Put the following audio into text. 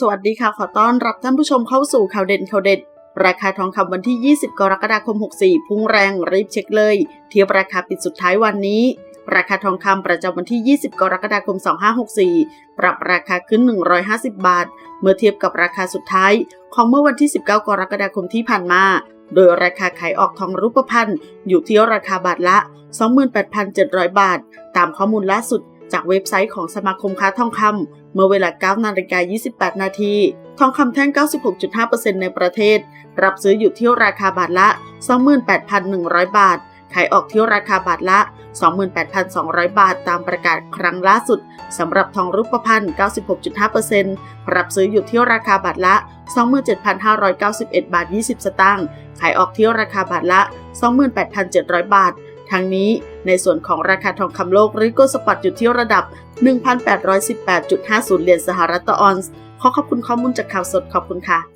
สวัสดีค่ะ ขอต้อนรับท่านผู้ชมเข้าสู่ข่าวเด่นข่าวเด็ด ราคาทองคำวันที่ 20 กรกฎาคม 64 พุ่งแรงรีบเช็คเลย เทียบราคาปิดสุดท้ายวันนี้ ราคาทองคำประจำวันที่ 20 กรกฎาคม 2564 ปรับราคาขึ้น 150 บาท เมื่อเทียบกับราคาสุดท้าย ของเมื่อวันที่ 19 กรกฎาคมที่ผ่านมา โดยราคาขายออกทองรูปพรรณอยู่ที่ราคาบาทละ 28,700 บาท ตามข้อมูลล่าสุด จากเว็บไซต์ของสมาคมค้าทองคำเมื่อเวลา9นาฬิกา28 นาที ทองคำแท่ง 96.5%ในประเทศ รับซื้ออยู่ที่ราคาบาทละ 28,100 บาท ขายออกที่ราคาบาทละ 28,200 บาทตามประกาศครั้งล่าสุดสำหรับทองรูปพรรณ 96.5%รับซื้ออยู่ที่ราคาบาทละ 27,591 บาท 20 สตางค์ ขายออกที่ราคาบาทละ 28,700 บาท ทั้งนี้ ในส่วนของราคาทองคำโลกริโกสปอตอยู่ที่ระดับ 1,818.50 เหรียญสหรัฐต่อออนซ์ ขอขอบคุณข้อมูลจากข่าวสดขอบคุณค่ะ